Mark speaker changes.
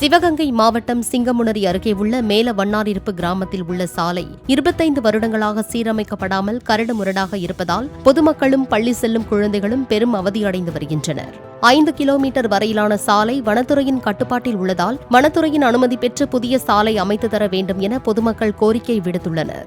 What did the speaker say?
Speaker 1: சிவகங்கை மாவட்டம் சிங்கமுனரி அருகே உள்ள மேல வண்ணாரிருப்பு கிராமத்தில் உள்ள சாலை இருபத்தைந்து வருடங்களாக சீரமைக்கப்படாமல் கரடு முரடாக இருப்பதால் பொதுமக்களும் பள்ளி செல்லும் குழந்தைகளும் பெரும் அவதியடைந்து வருகின்றனர். ஐந்து கிலோமீட்டர் வரையிலான சாலை வனத்துறையின் கட்டுப்பாட்டில் உள்ளதால் வனத்துறையின் அனுமதி பெற்று புதிய சாலை அமைத்து தர வேண்டும் என பொதுமக்கள் கோரிக்கை விடுத்துள்ளனர்.